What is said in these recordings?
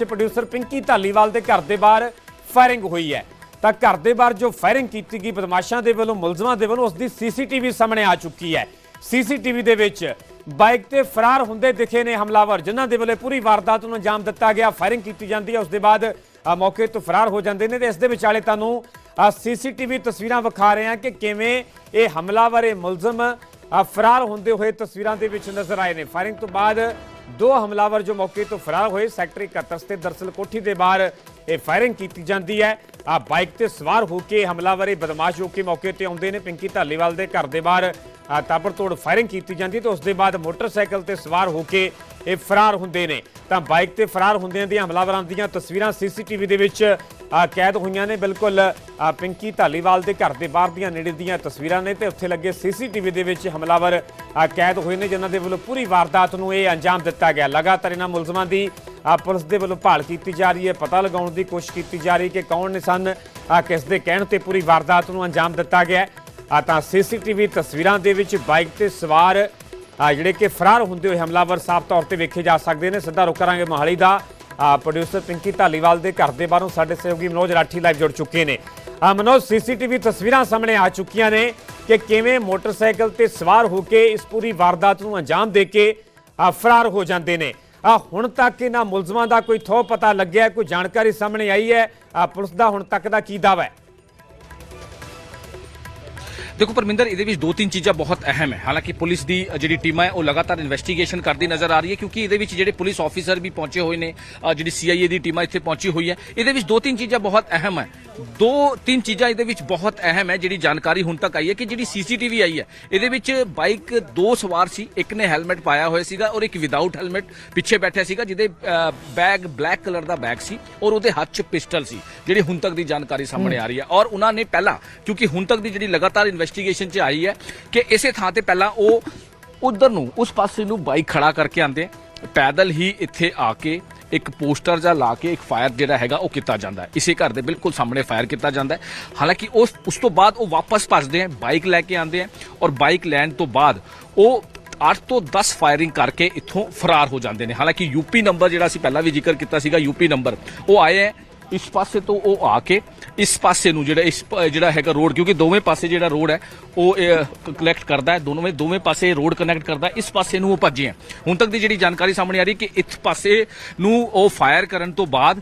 ਤੇ ਪ੍ਰੋਡਿਊਸਰ ਪਿੰਕੀ ਢਾਲੀਵਾਲ ਦੇ ਘਰ ਦੇ ਬਾਹਰ ਫਾਇਰਿੰਗ ਹੋਈ ਹੈ। ਤਾਂ ਘਰ ਦੇ ਬਾਹਰ ਜੋ ਫਾਇਰਿੰਗ ਕੀਤੀ ਗਈ, ਬਦਮਾਸ਼ਾਂ ਦੇ ਵੱਲੋਂ, ਮੁਲਜ਼ਮਾਂ ਦੇ ਵੱਲੋਂ, ਉਸ ਦੀ ਸੀਸੀਟੀਵੀ ਸਾਹਮਣੇ ਆ ਚੁੱਕੀ ਹੈ। ਸੀਸੀਟੀਵੀ ਦੇ ਵਿੱਚ ਬਾਈਕ ਤੇ ਫਰਾਰ ਹੁੰਦੇ ਦਿਖੇ ਨੇ ਹਮਲਾਵਰ, ਜਿਨ੍ਹਾਂ ਦੇ ਵੱਲੋਂ ਪੂਰੀ ਵਾਰਦਾਤ ਨੂੰ ਅੰਜਾਮ ਦਿੱਤਾ ਗਿਆ। ਫਾਇਰਿੰਗ ਕੀਤੀ ਜਾਂਦੀ ਹੈ, ਉਸ ਦੇ ਬਾਅਦ ਮੌਕੇ ਤੋਂ ਫਰਾਰ ਹੋ ਜਾਂਦੇ ਨੇ ਤੇ ਇਸ ਦੇ ਵਿਚਾਲੇ ਤੁਹਾਨੂੰ ਸੀਸੀਟੀਵੀ ਤਸਵੀਰਾਂ ਵਿਖਾ ਰਹੇ ਹਾਂ ਕਿ ਕਿਵੇਂ ਇਹ ਹਮਲਾਵਰ, ਇਹ ਮੁਲਜ਼ਮ ਫਰਾਰ ਹੁੰਦੇ ਹੋਏ ਤਸਵੀਰਾਂ ਦੇ ਵਿੱਚ ਨਜ਼ਰ ਆਏ ਨੇ। ਫਾਇਰਿੰਗ ਤੋਂ ਬਾਅਦ ਦੋ ਹਮਲਾਵਰ ਜੋ ਮੌਕੇ ਤੋਂ ਫਰਾਰ ਹੋਏ ਸੈਕਟਰ 71 ਤੇ ਦਰਸਲ ਕੋਠੀ ਦੇ ਬਾਹਰ ਇਹ ਫਾਇਰਿੰਗ ਕੀਤੀ ਜਾਂਦੀ ਹੈ। ਆ ਬਾਈਕ ਤੇ ਸਵਾਰ ਹੋ ਕੇ ਹਮਲਾਵਰ ਇਹ ਬਦਮਾਸ਼ ਹੋ ਕੇ ਮੌਕੇ ਤੇ ਆਉਂਦੇ ਨੇ। ਪਿੰਕੀ ਢਾਲੀਵਾਲ ਦੇ ਘਰ ਦੇ ਬਾਹਰ ਆ, ਤਾਬੜਤੋੜ ਫਾਇਰਿੰਗ ਕੀਤੀ ਜਾਂਦੀ ਹੈ ਤੇ ਉਸ ਦੇ ਬਾਅਦ ਮੋਟਰਸਾਈਕਲ ਤੇ ਸਵਾਰ ਹੋ ਕੇ ਇਹ ਫਰਾਰ ਹੁੰਦੇ ਨੇ। ਤਾਂ ਬਾਈਕ ਤੇ ਫਰਾਰ ਹੁੰਦਿਆਂ ਦੀਆਂ ਹਮਲਾਵਰਾਂ ਦੀਆਂ ਤਸਵੀਰਾਂ ਸੀਸੀਟੀਵੀ ਦੇ ਵਿੱਚ ਕੈਦ ਹੋਈਆਂ ਨੇ ਬਿਲਕੁਲ ਪਿੰਕੀ ਧਾਲੀਵਾਲ ਦੇ ਘਰ ਦੇ ਬਾਹਰ ਦੀਆਂ ਨੇੜੇ ਦੀਆਂ ਤਸਵੀਰਾਂ ਨੇ ਤੇ ਉੱਥੇ ਲੱਗੇ ਸੀਸੀਟੀਵੀ ਦੇ ਵਿੱਚ ਹਮਲਾਵਰ ਕੈਦ ਹੋਏ ਨੇ ਜਿਨ੍ਹਾਂ ਦੇ ਵੱਲੋਂ ਪੂਰੀ ਵਾਰਦਾਤ ਨੂੰ ਇਹ ਅੰਜਾਮ ਦਿੱਤਾ ਗਿਆ। ਲਗਾਤਾਰ ਇਹਨਾਂ ਮੁਲਜ਼ਮਾਂ ਦੀ ਪੁਲਿਸ ਦੇ ਵੱਲੋਂ ਭਾਲ ਕੀਤੀ ਜਾ ਰਹੀ ਹੈ। ਪਤਾ ਲਗਾਉਣ ਦੀ ਕੋਸ਼ਿਸ਼ ਕੀਤੀ ਜਾ ਰਹੀ ਕਿ ਕੌਣ ਨੇ ਸਨ ਕਿਸ ਦੇ ਕਹਿਣ ਤੇ ਪੂਰੀ ਵਾਰਦਾਤ ਨੂੰ ਅੰਜਾਮ ਦਿੱਤਾ ਗਿਆ ਹੈ। ਆ, ਤਾਂ ਸੀਸੀਟੀਵੀ ਤਸਵੀਰਾਂ ਦੇ ਵਿੱਚ ਬਾਈਕ ਤੇ ਸਵਾਰ ਜਿਹੜੇ ਕਿ ਫਰਾਰ ਹੁੰਦੇ ਹੋਏ ਹਮਲਾਵਰ ਸਾਫ਼ ਤੌਰ ਤੇ ਵੇਖੇ ਜਾ ਸਕਦੇ ਨੇ। ਸਿੱਧਾ ਰੁਕ ਕਰਾਂਗੇ ਮੋਹਾਲੀ ਦਾ। ਪ੍ਰੋਡਿਊਸਰ ਪਿੰਕੀ ਢਾਲੀਵਾਲ ਦੇ ਘਰ ਦੇ ਬਾਹਰੋਂ ਸਾਡੇ ਸਹਿਯੋਗੀ ਮਨੋਜ ਰਾਠੀ ਲਾਈਵ ਜੁੜ ਚੁੱਕੇ ਨੇ। ਆ, ਮਨੋਜ, ਸੀਸੀਟੀਵੀ ਤਸਵੀਰਾਂ ਸਾਹਮਣੇ ਆ ਚੁੱਕੀਆਂ ਨੇ ਕਿ ਕਿਵੇਂ ਮੋਟਰਸਾਈਕਲ ਤੇ ਸਵਾਰ ਹੋ ਕੇ ਇਸ ਪੂਰੀ ਵਾਰਦਾਤ ਨੂੰ ਅੰਜਾਮ ਦੇ ਕੇ ਫਰਾਰ ਹੋ ਜਾਂਦੇ ਨੇ। ਆ, ਹੁਣ ਤੱਕ ਇਹਨਾਂ ਮੁਲਜ਼ਮਾਂ ਦਾ ਕੋਈ ਥੋ ਪਤਾ ਲੱਗਿਆ, ਕੋਈ ਜਾਣਕਾਰੀ ਸਾਹਮਣੇ ਆਈ ਹੈ। ਪੁਲਿਸ ਦਾ ਹੁਣ ਤੱਕ ਦਾ ਕੀ ਦਾਵਾ ਹੈ? ਦੇਖੋ ਪਰਮਿੰਦਰ ਇਹਦੇ ਵਿੱਚ ਦੋ ਤਿੰਨ ਚੀਜ਼ਾਂ ਬਹੁਤ ਅਹਿਮ ਹੈ। ਹਾਲਾਂਕਿ ਪੁਲਿਸ ਦੀ ਜਿਹੜੀ ਟੀਮ ਹੈ ਉਹ ਲਗਾਤਾਰ ਇਨਵੈਸਟੀਗੇਸ਼ਨ ਕਰਦੀ ਨਜ਼ਰ ਆ ਰਹੀ ਹੈ ਕਿਉਂਕਿ ਇਹਦੇ ਵਿੱਚ ਜਿਹੜੇ ਪੁਲਿਸ ਆਫੀਸਰ ਵੀ ਪਹੁੰਚੇ ਹੋਏ ਨੇ ਜਿਹੜੀ ਸੀਆਈਏ ਦੀ ਟੀਮਾਂ ਇੱਥੇ ਪਹੁੰਚੀ ਹੋਈ ਹੈ ਇਹਦੇ ਵਿੱਚ ਦੋ ਤਿੰਨ ਚੀਜ਼ਾਂ ਬਹੁਤ ਅਹਿਮ ਹੈ। ਦੋ ਤਿੰਨ ਚੀਜ਼ਾਂ ਇਹਦੇ ਵਿੱਚ ਬਹੁਤ ਅਹਿਮ ਹੈ ਜਿਹੜੀ ਜਾਣਕਾਰੀ ਹੁਣ ਤੱਕ ਆਈ ਹੈ ਕਿ ਜਿਹੜੀ ਸੀਸੀਟੀਵੀ ਆਈ ਹੈ ਇਹਦੇ ਵਿੱਚ ਬਾਈਕ ਦੋ ਸਵਾਰ ਸੀ ਇੱਕ ਨੇ ਹੈਲਮਟ ਪਾਇਆ ਹੋਇਆ ਸੀਗਾ ਔਰ ਇੱਕ ਵਿਦਆਊਟ ਹੈਲਮਟ ਪਿੱਛੇ ਬੈਠਿਆ ਸੀਗਾ ਜਿਹਦੇ ਬੈਗ ਬਲੈਕ ਕਲਰ ਦਾ ਬੈਗ ਸੀ ਔਰ ਉਹਦੇ ਹੱਥ 'ਚ ਪਿਸਟਲ ਸੀ ਜਿਹੜੀ ਹੁਣ ਤੱਕ ਦੀ ਜਾਣਕਾਰੀ ਸਾਹਮਣੇ ਆ ਰਹੀ ਹੈ। ਔਰ ਉਹਨਾਂ ਨੇ ਪਹਿਲਾਂ ਕਿਉਂਕਿ ਹੁਣ ਤੱਕ ਦੀ ਜਿਹੜੀ ਲਗਾਤਾਰ ਇਨਵੈਸਟੀਗੇਸ਼ਨ 'ਚ ਆਈ ਹੈ ਕਿ ਇਸੇ ਥਾਂ ਤੇ ਪਹਿਲਾਂ ਉਹ ਉਧਰ ਨੂੰ, ਉਸ ਪਾਸੇ ਨੂੰ ਬਾਈਕ ਖੜਾ ਕਰਕੇ ਆਂਦੇ ਪੈਦਲ ਹੀ ਇੱਥੇ ਆ ਕੇ ਇੱਕ ਪੋਸਟਰ ਜਾਂ ਲਾ ਕੇ ਇੱਕ ਫਾਇਰ ਜਿਹੜਾ ਹੈਗਾ ਉਹ ਕੀਤਾ ਜਾਂਦਾ ਹੈ। ਇਸੇ ਘਰ ਦੇ ਬਿਲਕੁਲ ਸਾਹਮਣੇ ਫਾਇਰ ਕੀਤਾ ਜਾਂਦਾ ਹੈ। ਹਾਲਾਂਕਿ ਉਸ ਉਸ ਤੋਂ ਬਾਅਦ ਉਹ ਵਾਪਸ ਭੱਜਦੇ ਆ ਬਾਈਕ ਲੈ ਕੇ ਆਂਦੇ ਆ ਔਰ ਬਾਈਕ ਲੈਣ ਤੋਂ ਬਾਅਦ ਉਹ 8 ਤੋਂ 10 ਫਾਇਰਿੰਗ ਕਰਕੇ ਇੱਥੋਂ ਫਰਾਰ ਹੋ ਜਾਂਦੇ ਨੇ। ਹਾਲਾਂਕਿ ਯੂਪੀ ਨੰਬਰ ਜਿਹੜਾ ਅਸੀਂ ਪਹਿਲਾਂ ਵੀ ਜ਼ਿਕਰ ਕੀਤਾ ਸੀਗਾ ਯੂਪੀ ਨੰਬਰ ਉਹ ਆਏ ਹੈ। ਇਸ ਪਾਸੇ ਤੋਂ ਉਹ ਆ ਕੇ ਇਸ ਪਾਸੇ ਨੂੰ ਜਿਹੜਾ ਇਸ ਜਿਹੜਾ ਹੈਗਾ ਰੋਡ ਕਿਉਂਕਿ ਦੋਵੇਂ ਪਾਸੇ ਜਿਹੜਾ ਰੋਡ ਹੈ, ਉਹ ਕਲੈਕਟ ਕਰਦਾ ਹੈ ਦੋਵੇਂ ਦੋਵੇਂ ਪਾਸੇ ਰੋਡ ਕਨੈਕਟ ਕਰਦਾ ਇਸ ਪਾਸੇ ਨੂੰ ਉਹ ਭੱਜੇ ਹੈ ਹੁਣ ਤੱਕ ਦੀ ਜਿਹੜੀ ਜਾਣਕਾਰੀ ਸਾਹਮਣੇ ਆ ਰਹੀ ਕਿ ਇਸ ਪਾਸੇ ਨੂੰ ਉਹ ਫਾਇਰ ਕਰਨ ਤੋਂ ਬਾਅਦ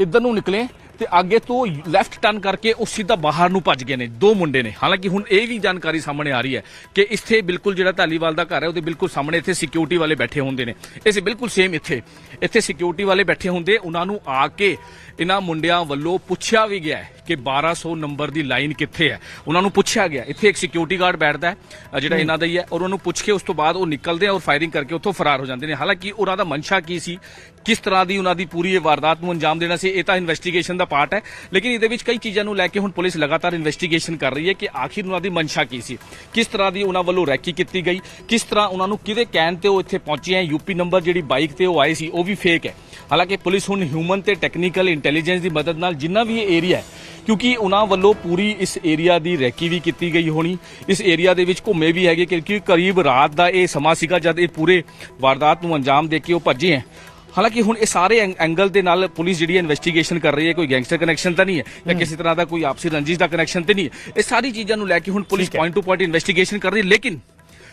ਇੱਧਰ ਨੂੰ ਨਿਕਲੇ ਤੇ ਅੱਗੇ ਤੋਂ ਲੈਫਟ ਟਰਨ ਕਰਕੇ ਉਹ ਸਿੱਧਾ ਬਾਹਰ ਨੂੰ ਭੱਜ ਗਏ ਨੇ, ਦੋ ਮੁੰਡੇ ਨੇ। ਹਾਲਾਂਕਿ ਹੁਣ ਇਹ ਵੀ ਜਾਣਕਾਰੀ ਸਾਹਮਣੇ ਆ ਰਹੀ ਹੈ ਕਿ ਇੱਥੇ ਬਿਲਕੁਲ ਜਿਹੜਾ ਧਾਲੀਵਾਲ ਦਾ ਘਰ ਹੈ, ਉਹਦੇ ਬਿਲਕੁਲ ਸਾਹਮਣੇ ਇੱਥੇ ਸਿਕਿਉਰਿਟੀ ਵਾਲੇ ਬੈਠੇ ਹੁੰਦੇ ਨੇ। ਇਸੇ ਬਿਲਕੁਲ ਸੇਮ ਇੱਥੇ। ਇੱਥੇ ਸਿਕਿਉਰਿਟੀ ਵਾਲੇ ਬੈਠੇ ਹੁੰਦੇ, ਉਹਨਾਂ ਨੂੰ ਆ ਕੇ ਇਹਨਾਂ ਮੁੰਡਿਆਂ ਵੱਲੋਂ ਪੁੱਛਿਆ ਵੀ ਗਿਆ ਹੈ ਕਿ 1200 ਨੰਬਰ ਦੀ ਲਾਈਨ ਕਿੱਥੇ ਹੈ? ਉਹਨਾਂ ਨੂੰ ਪੁੱਛਿਆ ਗਿਆ। ਇੱਥੇ ਇੱਕ ਸਿਕਿਉਰਿਟੀ ਗਾਰਡ ਬੈਠਦਾ ਹੈ ਜਿਹੜਾ ਇਹਨਾਂ ਦਾ ਹੀ ਹੈ ਔਰ ਉਹਨੂੰ ਪੁੱਛ ਕੇ ਉਸ ਤੋਂ ਬਾਅਦ ਉਹ ਨਿਕਲਦੇ ਆ ਔਰ ਫਾਇਰਿੰਗ ਕਰਕੇ ਉੱਥੋਂ ਫਰਾਰ ਹੋ ਜਾਂਦੇ ਨੇ। ਹਾਲਾਂਕਿ ਉਹਨਾਂ ਦਾ ਮਨਸ਼ਾ ਕੀ ਸੀ? ਕਿਸ ਤਰ੍ਹਾਂ ਦੀ ਉਹਨਾਂ ਦੀ ਪੂਰੀ ਇਹ ਵਾਰਦਾਤ ਨੂੰ ਅੰਜਾਮ ਦੇਣਾ ਸੀ ਇਹ ਤਾਂ ਇਨਵੈਸਟੀਗੇਸ਼ਨ ਦਾ ਪਾਰਟ ਹੈ। ਲੇਕਿਨ ਇਹਦੇ ਵਿੱਚ ਕਈ ਚੀਜ਼ਾਂ ਨੂੰ ਲੈ ਕੇ ਹੁਣ ਪੁਲਿਸ ਲਗਾਤਾਰ ਇਨਵੈਸਟੀਗੇਸ਼ਨ ਕਰ ਰਹੀ ਹੈ ਕਿ ਆਖਿਰ ਉਹਨਾਂ ਦੀ ਮਨਸ਼ਾ ਕੀ ਸੀ? ਕਿਸ ਤਰ੍ਹਾਂ ਦੀ ਉਹਨਾਂ ਵੱਲੋਂ ਰੈਕੀ ਕੀਤੀ ਗਈ? ਕਿਸ ਤਰ੍ਹਾਂ ਉਹਨਾਂ ਨੂੰ ਕਿਹਦੇ ਕਹਿਣ ਤੇ ਉਹ ਇੱਥੇ ਪਹੁੰਚੇ ਹੈ ਯੂਪੀ ਨੰਬਰ ਜਿਹੜੀ ਬਾਈਕ ਤੇ ਉਹ ਆਏ ਸੀ ਉਹ ਵੀ ਫੇਕ ਹੈ। ਹਾਲਾਂਕਿ ਪੁਲਿਸ ਹੁਣ ਹਿਊਮਨ ਤੇ ਟੈਕਨੀਕਲ ਇੰਟੈਲੀਜੈਂਸ ਦੀ ਮਦਦ ਨਾਲ ਜਿੰਨਾ ਵੀ ਇਹ ਏਰੀਆ ਹੈ ਕਿਉਂਕਿ ਉਹਨਾਂ ਵੱਲੋਂ ਪੂਰੀ ਇਸ ਏਰੀਆ ਦੀ ਰੈਕੀ ਵੀ ਕੀਤੀ ਗਈ ਹੋਣੀ। ਇਸ ਏਰੀਆ ਦੇ ਵਿੱਚ ਘੁੰਮੇ ਵੀ ਹੈਗੇ ਕਿਉਂਕਿ ਕਰੀਬ ਰਾਤ ਦਾ ਇਹ ਸਮਾਂ ਸੀਗਾ ਜਦ ਇਹ ਪੂਰੇ ਵਾਰਦਾਤ ਨੂੰ ਅੰਜਾਮ ਦੇ ਕੇ ਉਹ ਭੱਜੇ ਹੈ। ਹਾਲਾਂਕਿ ਹੁਣ ਇਹ ਸਾਰੇ ਐਂਗਲ ਦੇ ਨਾਲ ਪੁਲਿਸ ਜਿਹੜੀ ਇਨਵੈਸਟੀਗੇਸ਼ਨ ਕਰ ਰਹੀ ਹੈ ਕੋਈ ਗੈਂਗਸਟਰ ਕਨੈਕਸ਼ਨ ਤਾਂ ਨਹੀਂ ਹੈ ਜਾਂ ਕਿਸੇ ਤਰ੍ਹਾਂ ਦਾ ਕੋਈ ਆਪਸੀ ਰੰਜਿਸ਼ ਦਾ ਕਨੈਕਸ਼ਨ ਤੇ ਨਹੀਂ ਹੈ। ਇਹ ਸਾਰੀ ਚੀਜ਼ਾਂ ਨੂੰ ਲੈ ਕੇ ਹੁਣ police. Point to point investigation ਕਰ ਰਹੀ ਹੈ ਲੇਕਿਨ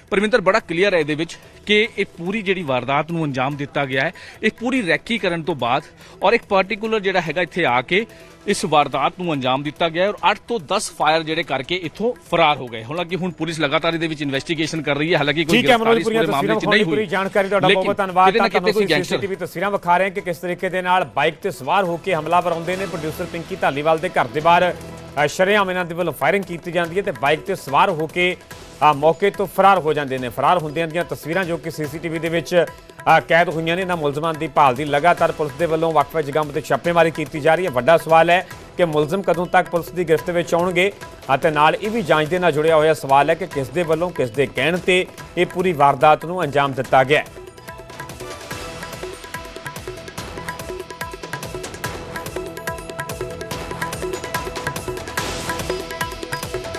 ਪਰਮਿੰਦਰ ਬੜਾ ਕਲੀਅਰ ਹੈ ਇਹਦੇ ਵਿੱਚ ਕਿ ਇਹ ਪੂਰੀ ਜਿਹੜੀ ਵਾਰਦਾਤ ਨੂੰ ਅੰਜਾਮ ਦਿੱਤਾ ਗਿਆ ਹੈ ਇਹ ਪੂਰੀ ਰੈਕੀ ਕਰਨ ਤੋਂ ਬਾਅਦ ਔਰ ਇੱਕ ਪਾਰਟਿਕੂਲਰ ਜਿਹੜਾ ਹੈਗਾ ਇੱਥੇ ਆ ਕੇ ਇਸ ਵਾਰਦਾਤ ਨੂੰ ਅੰਜਾਮ ਦਿੱਤਾ ਗਿਆ ਔਰ 8 ਤੋਂ 10 ਫਾਇਰ ਜਿਹੜੇ ਕਰਕੇ ਇੱਥੋਂ ਫਰਾਰ ਹੋ ਗਏ। ਹਾਲਾਂਕਿ ਹੁਣ ਪੁਲਿਸ ਲਗਾਤਾਰ ਇਹਦੇ ਵਿੱਚ ਇਨਵੈਸਟੀਗੇਸ਼ਨ ਕਰ ਰਹੀ ਹੈ ਹਾਲਾਂਕਿ ਕੋਈ ਗ੍ਰਿਫਤਾਰੀ ਇਸ ਪੂਰੇ ਮਾਮਲੇ 'ਚ ਨਹੀਂ ਹੋਈ। ਪੂਰੀ ਜਾਣਕਾਰੀ ਤੁਹਾਡਾ ਲੇਕਿਨ ਬਹੁਤ ਧੰਨਵਾਦ। ਕੋਈ ਤੁਹਾਨੂੰ ਗੈਂਗਸਟਰ ਸੀਸੀਟੀਵੀ ਤਸਵੀਰਾਂ ਵਿਖਾ ਰਹੇ ਹਾਂ ਕਿ ਕਿਸ ਤਰੀਕੇ ਦੇ ਨਾਲ ਬਾਈਕ ਤੇ ਸਵਾਰ ਹੋ ਕੇ ਹਮਲਾਵਰ ਆਉਂਦੇ ਨੇ। ਪ੍ਰੋਡਿਊਸਰ ਪਿੰਕੀ ਢਾਲੀਵਾਲ ਦੇ ਘਰ ਦੇ ਬਾਹਰ ਸ਼ਰੇਆਮ ਇਹਨਾਂ ਦੇ ਵੱਲੋਂ ਫਾਇਰਿੰਗ ਕੀਤੀ ਜਾਂਦੀ ਹੈ ਤੇ ਬਾਈਕ ਤੇ ਸਵਾਰ ਹੋ ਕੇ ਅ, ਮੌਕੇ ਤੋਂ ਫਰਾਰ ਹੋ ਜਾਂਦੇ ਨੇ। ਫਰਾਰ ਹੁੰਦਿਆਂ ਦੀਆਂ ਤਸਵੀਰਾਂ ਜੋ ਕਿ ਸੀਸੀਟੀਵੀ ਦੇ ਵਿੱਚ ਕੈਦ ਹੋਈਆਂ ਨੇ। ਇਹਨਾਂ ਮੁਲਜ਼ਮਾਂ ਦੀ ਭਾਲ ਦੀ ਲਗਾਤਾਰ ਪੁਲਿਸ ਦੇ ਵੱਲੋਂ ਵੱਖ-ਵੱਖ ਜਗ੍ਹਾਵਾਂ ਤੇ ਛਾਪੇਮਾਰੀ ਕੀਤੀ ਜਾ ਰਹੀ ਹੈ। ਵੱਡਾ ਸਵਾਲ ਹੈ ਕਿ ਮੁਲਜ਼ਮ ਕਦੋਂ ਤੱਕ ਪੁਲਿਸ ਦੀ ਗ੍ਰਿਫਤ ਵਿੱਚ ਆਉਣਗੇ? ਅਤੇ ਨਾਲ ਇਹ ਵੀ ਜਾਂਚ ਦੇ ਨਾਲ ਜੁੜਿਆ ਹੋਇਆ ਸਵਾਲ ਹੈ ਕਿ ਕਿਸ ਦੇ ਵੱਲੋਂ ਕਿਸ ਦੇ ਕਹਿਣ ਤੇ ਇਹ ਪੂਰੀ ਵਾਰਦਾਤ ਨੂੰ ਅੰਜਾਮ ਦਿੱਤਾ ਗਿਆ ਹੈ।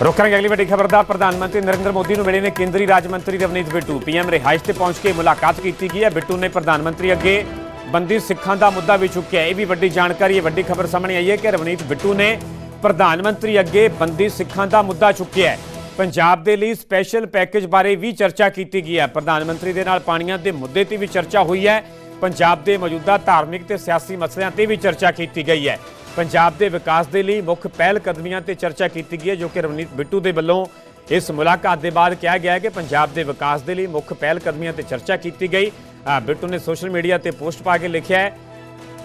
ਰੁਕ ਅਗਲੀ ਵੱਡੀ ਖਬਰ ਦਾ ਪ੍ਰਧਾਨ ਮੰਤਰੀ ਨਰਿੰਦਰ ਮੋਦੀ ਨੂੰ ਮਿਲੇ ਨੇ ਕੇਂਦਰੀ ਰਾਜ ਮੰਤਰੀ ਰਵਨੀਤ ਬਿੱਟੂ। ਪੀਐਮ ਰਿਹਾਇਸ਼ ਤੇ ਪਹੁੰਚ ਕੇ ਮੁਲਾਕਾਤ ਕੀਤੀ ਗਈ ਹੈ। ਬਿੱਟੂ ਨੇ ਪ੍ਰਧਾਨ ਮੰਤਰੀ ਅੱਗੇ ਬੰਦੀ ਸਿੱਖਾਂ ਦਾ ਮੁੱਦਾ ਵੀ ਚੁੱਕਿਆ ਇਹ ਵੀ ਵੱਡੀ ਜਾਣਕਾਰੀ ਹੈ। ਵੱਡੀ ਖਬਰ ਸਾਹਮਣੇ ਆਈ ਹੈ ਕਿ ਰਵਨੀਤ ਬਿੱਟੂ ਨੇ ਪ੍ਰਧਾਨ ਮੰਤਰੀ ਅੱਗੇ ਬੰਦੀ ਸਿੱਖਾਂ ਦਾ ਮੁੱਦਾ ਚੁੱਕਿਆ ਹੈ। ਪੰਜਾਬ ਦੇ ਲਈ ਸਪੈਸ਼ਲ ਪੈਕੇਜ ਬਾਰੇ ਵੀ ਚਰਚਾ ਕੀਤੀ ਗਈ ਹੈ। ਪ੍ਰਧਾਨ ਮੰਤਰੀ ਦੇ ਨਾਲ ਪਾਣੀਆਂ ਦੇ ਮੁੱਦੇ ਤੇ ਵੀ ਚਰਚਾ ਹੋਈ ਹੈ। ਪੰਜਾਬ ਦੇ ਮੌਜੂਦਾ ਧਾਰਮਿਕ ਤੇ ਸਿਆਸੀ ਮਸਲਿਆਂ ਤੇ ਵੀ ਚਰਚਾ ਕੀਤੀ ਗਈ ਹੈ। ਪੰਜਾਬ ਦੇ ਵਿਕਾਸ ਦੇ ਲਈ ਮੁੱਖ ਪਹਿਲ ਕਦਮੀਆਂ ਤੇ ਚਰਚਾ ਕੀਤੀ ਗਈ ਹੈ, ਜੋ ਕਿ ਰਵਨੀਤ ਬਿੱਟੂ ਦੇ ਵੱਲੋਂ ਇਸ ਮੁਲਾਕਾਤ ਦੇ ਬਾਅਦ ਕਿਹਾ ਗਿਆ ਹੈ ਕਿ ਪੰਜਾਬ ਦੇ ਵਿਕਾਸ ਦੇ ਲਈ ਮੁੱਖ ਪਹਿਲ ਕਦਮੀਆਂ ਤੇ ਚਰਚਾ ਕੀਤੀ ਗਈ। ਬਿੱਟੂ ਨੇ ਸੋਸ਼ਲ ਮੀਡੀਆ ਤੇ ਪੋਸਟ ਪਾ ਕੇ ਲਿਖਿਆ ਹੈ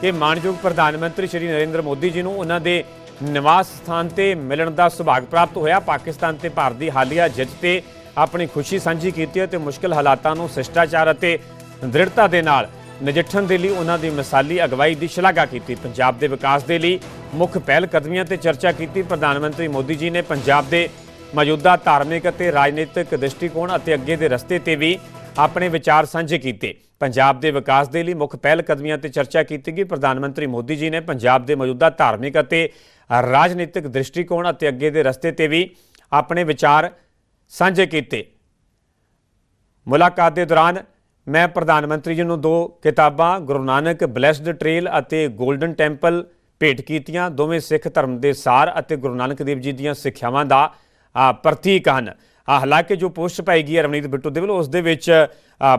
ਕਿ ਮਾਨਯੋਗ ਪ੍ਰਧਾਨ ਮੰਤਰੀ ਸ਼੍ਰੀ ਨਰਿੰਦਰ ਮੋਦੀ ਜੀ ਨੂੰ ਉਹਨਾਂ ਦੇ ਨਿਵਾਸ ਸਥਾਨ ਤੇ ਮਿਲਣ ਦਾ ਸੁਭਾਗ ਪ੍ਰਾਪਤ ਹੋਇਆ। ਪਾਕਿਸਤਾਨ ਤੇ ਭਾਰਤ ਦੀ ਹਾਲੀਆ ਜਿੱਤ ਤੇ ਆਪਣੀ ਖੁਸ਼ੀ ਸਾਂਝੀ ਕੀਤੀ ਹੈ ਤੇ ਮੁਸ਼ਕਲ ਹਾਲਾਤਾਂ ਨੂੰ ਸ਼ਿਸ਼ਟਾਚਾਰ ਅਤੇ ਦ੍ਰਿੜਤਾ ਦੇ ਨਾਲ ਨਜਿੱਠਣ ਦੇ ਲਈ ਉਹਨਾਂ ਦੀ ਮਿਸਾਲੀ ਅਗਵਾਈ ਦੀ ਸ਼ਲਾਘਾ ਕੀਤੀ। ਪੰਜਾਬ ਦੇ ਵਿਕਾਸ ਦੇ ਲਈ ਮੁੱਖ ਪਹਿਲ ਕਦਮੀਆਂ ਤੇ ਚਰਚਾ ਕੀਤੀ। ਪ੍ਰਧਾਨ ਮੰਤਰੀ ਮੋਦੀ ਜੀ ਨੇ ਪੰਜਾਬ ਦੇ ਮੌਜੂਦਾ ਧਾਰਮਿਕ ਅਤੇ ਰਾਜਨੀਤਿਕ ਦ੍ਰਿਸ਼ਟੀਕੋਣ ਅਤੇ ਅੱਗੇ ਦੇ ਰਸਤੇ ਤੇ ਵੀ ਆਪਣੇ ਵਿਚਾਰ ਸਾਂਝੇ ਕੀਤੇ। ਪੰਜਾਬ ਦੇ ਵਿਕਾਸ ਦੇ ਲਈ ਮੁੱਖ ਪਹਿਲ ਕਦਮੀਆਂ ਤੇ ਚਰਚਾ ਕੀਤੀ ਗਈ। ਪ੍ਰਧਾਨ ਮੰਤਰੀ ਮੋਦੀ ਜੀ ਨੇ ਪੰਜਾਬ ਦੇ ਮੌਜੂਦਾ ਧਾਰਮਿਕ ਅਤੇ ਰਾਜਨੀਤਿਕ ਦ੍ਰਿਸ਼ਟੀਕੋਣ ਅਤੇ ਅੱਗੇ ਦੇ ਰਸਤੇ ਤੇ ਵੀ ਆਪਣੇ ਵਿਚਾਰ ਸਾਂਝੇ ਕੀਤੇ। ਮੁਲਾਕਾਤ ਦੇ ਦੌਰਾਨ ਮੈਂ ਪ੍ਰਧਾਨ ਮੰਤਰੀ ਜੀ ਨੂੰ ਦੋ ਕਿਤਾਬਾਂ ਗੁਰੂ ਨਾਨਕ ਬਲੈਸਡ ਟ੍ਰੇਲ ਅਤੇ 골ਡਨ ਟੈਂਪਲ ਭੇਟ ਕੀਤੀਆਂ। ਦੋਵੇਂ ਸਿੱਖ ਧਰਮ ਦੇ ਸਾਰ ਅਤੇ ਗੁਰੂ ਨਾਨਕ ਦੇਵ ਜੀ ਦੀਆਂ ਸਿੱਖਿਆਵਾਂ ਦਾ ਪ੍ਰਤੀਕ ਹਨ। ਹਾਲਾਂਕਿ ਜੋ ਪੋਸਟ ਪਾਈ ਗਈ ਹੈ ਰਵਨੀਤ ਬਿੱਟੂ ਦੇ ਵੱਲੋਂ ਉਸ ਦੇ ਵਿੱਚ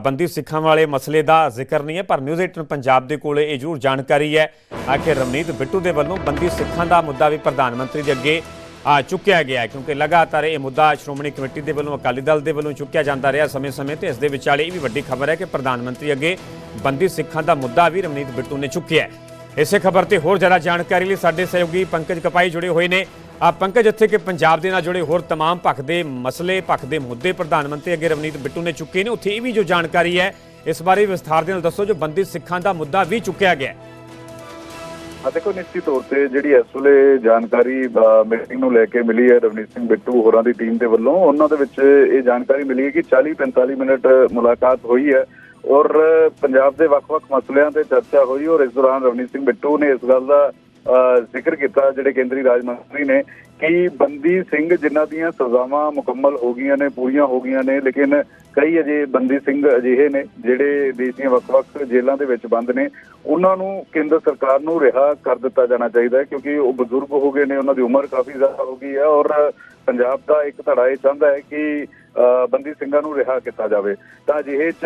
ਬੰਦੀ ਸਿੱਖਾਂ ਵਾਲੇ ਮਸਲੇ ਦਾ ਜ਼ਿਕਰ ਨਹੀਂ ਹੈ ਪਰ ਨਿਊਜ਼ 18 ਪੰਜਾਬ ਦੇ ਕੋਲ ਇਹ ਜ਼ਰੂਰ ਜਾਣਕਾਰੀ ਹੈ। ਅ, ਕਿ ਰਵਨੀਤ ਬਿੱਟੂ ਦੇ ਵੱਲੋਂ ਬੰਦੀ ਸਿੱਖਾਂ ਦਾ ਮੁੱਦਾ ਵੀ ਪ੍ਰਧਾਨ ਮੰਤਰੀ ਦੇ ਅੱਗੇ ਆ ਚੁੱਕਿਆ ਗਿਆ ਹੈ ਕਿਉਂਕਿ ਲਗਾਤਾਰ ਇਹ ਮੁੱਦਾ ਸ਼੍ਰੋਮਣੀ ਕਮੇਟੀ ਦੇ ਵੱਲੋਂ ਅਕਾਲੀ ਦਲ ਦੇ ਵੱਲੋਂ ਚੁੱਕਿਆ ਜਾਂਦਾ ਰਿਹਾ ਸਮੇਂ-ਸਮੇਂ ਤੇ ਇਸ ਦੇ ਵਿਚਾਲੇ ਇਹ ਵੀ ਵੱਡੀ ਖਬਰ ਹੈ ਕਿ ਪ੍ਰਧਾਨ ਮੰਤਰੀ ਅੱਗੇ ਬੰਦੀ ਸਿੱਖਾਂ ਦਾ ਮੁੱਦਾ ਵੀ ਰਵਨੀਤ ਬਿੱਟੂ ਨੇ ਚੁੱਕਿਆ ਹੈ ਇਸੇ ਖਬਰ ਤੇ ਹੋਰ ਜ਼ਿਆਦਾ ਜਾਣਕਾਰੀ ਲਈ ਸਾਡੇ ਸਹਿਯੋਗੀ ਪੰਕਜ ਕਪਾਈ ਜੁੜੇ ਹੋਏ ਨੇ ਆ ਪੰਕਜ ਇੱਥੇ ਕਿ ਪੰਜਾਬ ਦੇ ਨਾਲ ਜੁੜੇ ਹੋਰ तमाम ਪੱਖ ਦੇ ਮਸਲੇ ਪੱਖ ਦੇ ਮੁੱਦੇ ਪ੍ਰਧਾਨ ਮੰਤਰੀ ਅੱਗੇ ਰਵਨੀਤ ਬਿੱਟੂ ਨੇ ਚੁੱਕੇ ਨੇ ਉੱਥੇ ਇਹ ਵੀ ਜੋ ਜਾਣਕਾਰੀ ਹੈ ਇਸ ਬਾਰੇ ਵਿਸਥਾਰ ਦੇ ਨਾਲ ਦੱਸੋ ਜੋ ਬੰਦੀ ਸਿੱਖਾਂ ਦਾ ਮੁੱਦਾ ਵੀ ਚੁੱਕਿਆ ਗਿਆ ਹੈ ਆ ਦੇਖੋ ਨਿਸ਼ਚਿਤ ਤੌਰ ਤੇ ਜਿਹੜੀ ਇਸ ਵੇਲੇ ਜਾਣਕਾਰੀ ਮੀਟਿੰਗ ਨੂੰ ਲੈ ਕੇ ਮਿਲੀ ਹੈ ਰਵਨੀਤ ਸਿੰਘ ਬਿੱਟੂ ਹੋਰਾਂ ਦੀ ਟੀਮ ਦੇ ਵੱਲੋਂ ਉਹਨਾਂ ਦੇ ਵਿੱਚ ਇਹ ਜਾਣਕਾਰੀ ਮਿਲੀ ਹੈ ਕਿ 40-45 ਮਿੰਟ ਮੁਲਾਕਾਤ ਹੋਈ ਹੈ ਔਰ ਪੰਜਾਬ ਦੇ ਵੱਖ-ਵੱਖ ਮਸਲਿਆਂ ਤੇ ਚਰਚਾ ਹੋਈ ਔਰ ਇਸ ਦੌਰਾਨ ਰਵਨੀਤ ਸਿੰਘ ਬਿੱਟੂ ਨੇ ਇਸ ਗੱਲ ਦਾ ਅ, ਜ਼ਿਕਰ ਕੀਤਾ ਜਿਹੜੇ ਕੇਂਦਰੀ ਰਾਜ ਮੰਤਰੀ ਨੇ ਕਿ ਬੰਦੀ ਸਿੰਘ ਜਿਨ੍ਹਾਂ ਦੀਆਂ ਸਜ਼ਾਵਾਂ ਮੁਕੰਮਲ ਹੋ ਗਈਆਂ ਨੇ ਪੂਰੀਆਂ ਹੋ ਗਈਆਂ ਨੇ ਲੇਕਿਨ ਕਈ ਅਜੇ ਬੰਦੀ ਸਿੰਘ ਅਜਿਹੇ ਨੇ ਜਿਹੜੇ ਦੇਸ਼ ਦੀਆਂ ਵੱਖ-ਵੱਖ ਜੇਲ੍ਹਾਂ ਦੇ ਵਿੱਚ ਬੰਦ ਨੇ ਉਹਨਾਂ ਨੂੰ ਕੇਂਦਰ ਸਰਕਾਰ ਨੂੰ ਰਿਹਾ ਕਰ ਦਿੱਤਾ ਜਾਣਾ ਚਾਹੀਦਾ ਹੈ ਕਿਉਂਕਿ ਉਹ ਬਜ਼ੁਰਗ ਹੋ ਗਏ ਨੇ ਉਹਨਾਂ ਦੀ ਉਮਰ ਕਾਫੀ ਜ਼ਿਆਦਾ ਹੋ ਗਈ ਹੈ ਔਰ ਪੰਜਾਬ ਦਾ ਇੱਕ ਧੜਾ ਇਹ ਚਾਹੁੰਦਾ ਹੈ ਕਿ ਅ, ਬੰਦੀ ਸਿੰਘਾਂ ਨੂੰ ਰਿਹਾ ਕੀਤਾ ਜਾਵੇ। ਤਾਂ ਅਜਿਹੇ ਚ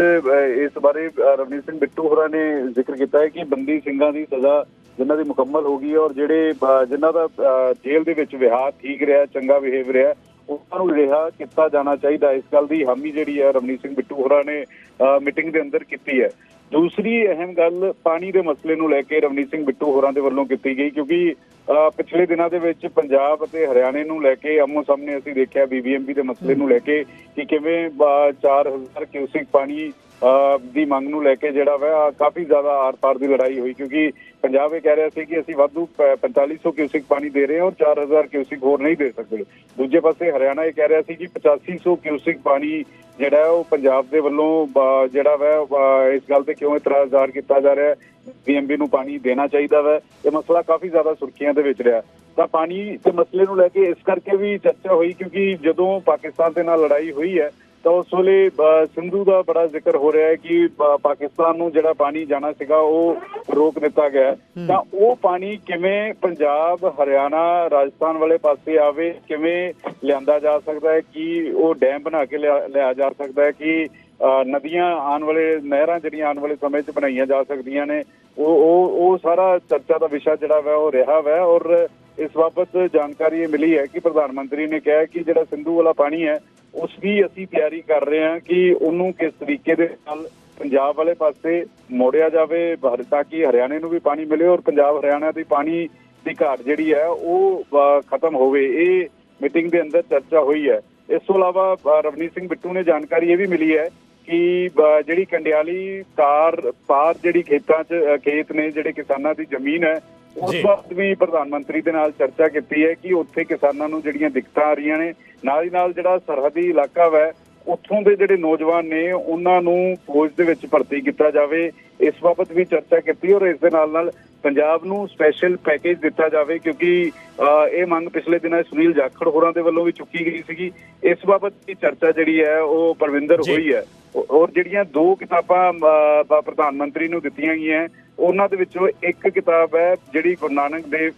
ਇਸ ਬਾਰੇ ਰਵਨੀਤ ਸਿੰਘ ਬਿੱਟੂ ਹੋਰਾਂ ਨੇ ਜ਼ਿਕਰ ਕੀਤਾ ਹੈ ਕਿ ਬੰਦੀ ਸਿੰਘਾਂ ਦੀ ਸਜ਼ਾ ਜਿਨ੍ਹਾਂ ਦੀ ਮੁਕੰਮਲ ਹੋ ਗਈ ਔਰ ਜਿਹੜੇ ਅ, ਜਿਨ੍ਹਾਂ ਦਾ ਜੇਲ੍ਹ ਦੇ ਵਿੱਚ ਵਿਹਾਰ ਠੀਕ ਰਿਹਾ ਚੰਗਾ ਬਿਹੇਵ ਰਿਹਾ ਉਹਨਾਂ ਨੂੰ ਰਿਹਾ ਕੀਤਾ ਜਾਣਾ ਚਾਹੀਦਾ। ਇਸ ਗੱਲ ਦੀ ਹਾਮੀ ਜਿਹੜੀ ਹੈ ਰਵਨੀਤ ਸਿੰਘ ਬਿੱਟੂ ਹੋਰਾਂ ਨੇ ਮੀਟਿੰਗ ਦੇ ਅੰਦਰ ਕੀਤੀ ਹੈ। ਦੂਸਰੀ ਅਹਿਮ ਗੱਲ ਪਾਣੀ ਦੇ ਮਸਲੇ ਨੂੰ ਲੈ ਕੇ ਰਵਨੀਤ ਸਿੰਘ ਬਿੱਟੂ ਹੋਰਾਂ ਦੇ ਵੱਲੋਂ ਕੀਤੀ ਗਈ ਕਿਉਂਕਿ ਪਿਛਲੇ ਦਿਨਾਂ ਦੇ ਵਿੱਚ ਪੰਜਾਬ ਅਤੇ ਹਰਿਆਣੇ ਨੂੰ ਲੈ ਕੇ ਆਮੋ ਸਾਹਮਣੇ ਅਸੀਂ ਦੇਖਿਆ ਬੀਬੀਐਮਬੀ ਦੇ ਮਸਲੇ ਨੂੰ ਲੈ ਕੇ ਕਿ ਕਿਵੇਂ ਅ, 4000 ਕਿਊਸਿਕ ਪਾਣੀ ਦੀ ਮੰਗ ਨੂੰ ਲੈ ਕੇ ਜਿਹੜਾ ਵਾ, ਕਾਫੀ ਜ਼ਿਆਦਾ ਆਰ-ਪਾਰ ਦੀ ਲੜਾਈ ਹੋਈ, ਕਿਉਂਕਿ ਪੰਜਾਬ ਇਹ ਕਹਿ ਰਿਹਾ ਸੀ ਕਿ ਅਸੀਂ ਵਾਧੂ ਪ- 4500 ਕਿਊਸਿਕ ਪਾਣੀ ਦੇ ਰਹੇ ਹਾਂ ਔਰ 4000 ਕਿਊਸਿਕ ਹੋਰ ਨਹੀਂ ਦੇ ਸਕਦੇ। ਦੂਜੇ ਪਾਸੇ ਹਰਿਆਣਾ ਇਹ ਕਹਿ ਰਿਹਾ ਸੀ ਕਿ 8500 ਕਿਊਸਿਕ ਪਾਣੀ ਜਿਹੜਾ ਉਹ ਪੰਜਾਬ ਦੇ ਵੱਲੋਂ ਜਿਹੜਾ ਵਾ ਇਸ ਗੱਲ ਤੇ ਕਿਉਂ ਇਤਰਾਜ਼ ਕੀਤਾ ਜਾ ਰਿਹਾ ਹੈ? ਬੀਐਮਬੀ ਨੂੰ ਪਾਣੀ ਦੇਣਾ ਚਾਹੀਦਾ ਵਾ। ਇਹ ਮਸਲਾ ਕਾਫੀ ਜ਼ਿਆਦਾ ਸੁਰਖੀਆਂ ਦੇ ਵਿੱਚ ਰਿਹਾ। ਤਾਂ ਪਾਣੀ ਦੇ ਮਸਲੇ ਨੂੰ ਲੈ ਕੇ ਇਸ ਕਰਕੇ ਵੀ ਚਰਚਾ ਹੋਈ, ਕਿਉਂਕਿ ਜਦੋਂ ਪਾਕਿਸਤਾਨ ਦੇ ਨਾਲ ਲੜਾਈ ਹੋਈ ਹੈ ਤਾਂ ਉਸ ਵੇਲੇ ਸਿੰਧੂ ਦਾ ਬੜਾ ਜ਼ਿਕਰ ਹੋ ਰਿਹਾ ਹੈ ਕਿ ਪਾਕਿਸਤਾਨ ਨੂੰ ਜਿਹੜਾ ਪਾਣੀ ਜਾਣਾ ਸੀਗਾ ਉਹ ਰੋਕ ਦਿੱਤਾ ਗਿਆ ਹੈ। ਤਾਂ ਉਹ ਪਾਣੀ ਕਿਵੇਂ ਪੰਜਾਬ ਹਰਿਆਣਾ ਰਾਜਸਥਾਨ ਵਾਲੇ ਪਾਸੇ ਆਵੇ ਕਿਵੇਂ ਲਿਆਂਦਾ ਜਾ ਸਕਦਾ ਹੈ ਕਿ ਉਹ ਡੈਮ ਬਣਾ ਕੇ ਲਿਆ ਜਾ ਸਕਦਾ ਹੈ ਕਿ ਨਦੀਆਂ ਆਉਣ ਵਾਲੇ ਨਹਿਰਾਂ ਜਿਹੜੀਆਂ ਆਉਣ ਵਾਲੇ ਸਮੇਂ 'ਚ ਬਣਾਈਆਂ ਜਾ ਸਕਦੀਆਂ ਨੇ ਉਹ ਉਹ ਉਹ ਸਾਰਾ ਚਰਚਾ ਦਾ ਵਿਸ਼ਾ ਜਿਹੜਾ ਵਾ ਉਹ ਰਿਹਾ ਵਾ ਔਰ ਇਸ ਬਾਬਤ ਜਾਣਕਾਰੀ ਇਹ ਮਿਲੀ ਹੈ ਕਿ ਪ੍ਰਧਾਨ ਮੰਤਰੀ ਨੇ ਕਿਹਾ ਕਿ ਜਿਹੜਾ ਸਿੰਧੂ ਵਾਲਾ ਪਾਣੀ ਹੈ ਉਸ ਦੀ ਅਸੀਂ ਤਿਆਰੀ ਕਰ ਰਹੇ ਹਾਂ ਕਿ ਉਹਨੂੰ ਕਿਸ ਤਰੀਕੇ ਦੇ ਨਾਲ ਪੰਜਾਬ ਵਾਲੇ ਪਾਸੇ ਮੋੜਿਆ ਜਾਵੇ ਤਾਂ ਕਿ ਹਰਿਆਣੇ ਨੂੰ ਵੀ ਪਾਣੀ ਮਿਲੇ ਔਰ ਪੰਜਾਬ ਹਰਿਆਣਾ ਦੀ ਪਾਣੀ ਦੀ ਘਾਟ ਜਿਹੜੀ ਹੈ ਉਹ ਖਤਮ ਹੋਵੇ। ਇਹ ਮੀਟਿੰਗ ਦੇ ਅੰਦਰ ਚਰਚਾ ਹੋਈ ਹੈ। ਇਸ ਤੋਂ ਇਲਾਵਾ ਰਵਨੀਤ ਸਿੰਘ ਬਿੱਟੂ ਨੇ ਜਾਣਕਾਰੀ ਇਹ ਵੀ ਮਿਲੀ ਹੈ ਕਿ ਜਿਹੜੀ ਕੰਡਿਆਲੀ ਤਾਰ ਪਾਰ ਜਿਹੜੀ ਖੇਤਾਂ 'ਚ ਖੇਤ ਨੇ, ਜਿਹੜੇ ਕਿਸਾਨਾਂ ਦੀ ਜ਼ਮੀਨ ਹੈ ਉਸ। ਵਕਤ ਵੀ ਪ੍ਰਧਾਨ ਮੰਤਰੀ ਦੇ ਨਾਲ ਚਰਚਾ ਕੀਤੀ ਹੈ ਕਿ ਉੱਥੇ ਕਿਸਾਨਾਂ ਨੂੰ ਜਿਹੜੀਆਂ ਦਿੱਕਤਾਂ ਆ ਰਹੀਆਂ ਨੇ ਨਾਲ ਹੀ ਨਾਲ ਜਿਹੜਾ ਸਰਹੱਦੀ ਇਲਾਕਾ ਵੈ ਉੱਥੋਂ ਦੇ ਜਿਹੜੇ ਨੌਜਵਾਨ ਨੇ ਉਹਨਾਂ ਨੂੰ ਫੌਜ ਦੇ ਵਿੱਚ ਭਰਤੀ ਕੀਤਾ ਜਾਵੇ ਇਸ ਬਾਬਤ ਵੀ ਚਰਚਾ ਕੀਤੀ ਔਰ ਇਸ ਦੇ ਨਾਲ ਨਾਲ ਪੰਜਾਬ ਨੂੰ ਸਪੈਸ਼ਲ ਪੈਕੇਜ ਦਿੱਤਾ ਜਾਵੇ ਕਿਉਂਕਿ ਇਹ ਮੰਗ ਪਿਛਲੇ ਦਿਨਾਂ ਸੁਨੀਲ ਜਾਖੜ ਹੋਰਾਂ ਦੇ ਵੱਲੋਂ ਵੀ ਚੁੱਕੀ ਗਈ ਸੀਗੀ ਇਸ ਬਾਬਤ ਦੀ ਚਰਚਾ ਜਿਹੜੀ ਹੈ ਉਹ ਪਰਵਿੰਦਰ। ਹੋਈ ਹੈ ਔਰ ਜਿਹੜੀਆਂ ਦੋ ਕਿਤਾਬਾਂ ਪ੍ਰਧਾਨ ਮੰਤਰੀ ਨੂੰ ਦਿੱਤੀਆਂ ਗਈਆਂ ਉਹਨਾਂ ਦੇ ਵਿੱਚੋਂ ਇੱਕ ਕਿਤਾਬ ਹੈ ਜਿਹੜੀ ਗੁਰੂ ਨਾਨਕ ਦੇਵ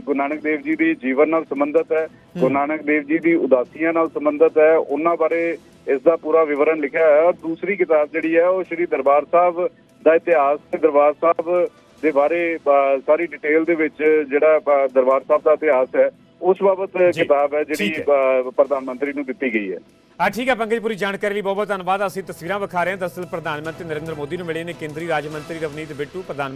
ਗੁਰੂ ਨਾਨਕ ਦੇਵ ਜੀ ਦੀ ਜੀਵਨ ਨਾਲ ਸੰਬੰਧਿਤ ਹੈ ਗੁਰੂ ਨਾਨਕ ਦੇਵ ਜੀ ਦੀ ਉਦਾਸੀਆਂ ਨਾਲ ਸੰਬੰਧਿਤ ਹੈ ਉਹਨਾਂ ਬਾਰੇ ਇਸ ਦਾ ਪੂਰਾ ਵਿਵਰਣ ਲਿਖਿਆ ਹੋਇਆ ਹੈ। ਔਰ ਦੂਸਰੀ ਕਿਤਾਬ ਜਿਹੜੀ ਹੈ ਉਹ ਸ਼੍ਰੀ ਦਰਬਾਰ ਸਾਹਿਬ ਦਾ ਇਤਿਹਾਸ ਤੇ ਦਰਬਾਰ ਸਾਹਿਬ ਦੇ ਬਾਰੇ ਸਾਰੀ ਡਿਟੇਲ ਦੇ ਵਿੱਚ ਜਿਹੜਾ ਦਰਬਾਰ ਸਾਹਿਬ ਦਾ ਇਤਿਹਾਸ ਹੈ ਉਸ ਬਾਬਤ ਕਿਤਾਬ ਹੈ ਜਿਹੜੀ ਪ੍ਰਧਾਨ ਮੰਤਰੀ ਨੂੰ ਦਿੱਤੀ ਗਈ ਹੈ। ਆ ਠੀਕ ਹੈ ਪੰਕਜ ਪੂਰੀ ਜਾਣਕਾਰੀ ਲਈ ਬਹੁਤ ਬਹੁਤ ਧੰਨਵਾਦ। ਅਸੀਂ ਤਸਵੀਰਾਂ ਵਿਖਾ ਰਹੇ ਹਾਂ। ਦਰਅਸਲ ਪ੍ਰਧਾਨ ਮੰਤਰੀ ਨਰਿੰਦਰ ਮੋਦੀ ਨੂੰ ਮਿਲੇ ਨੇ ਕੇਂਦਰੀ ਰਾਜ ਮੰਤਰੀ ਰਵਨੀਤ ਬਿੱਟੂ ਪ੍ਰਧਾਨ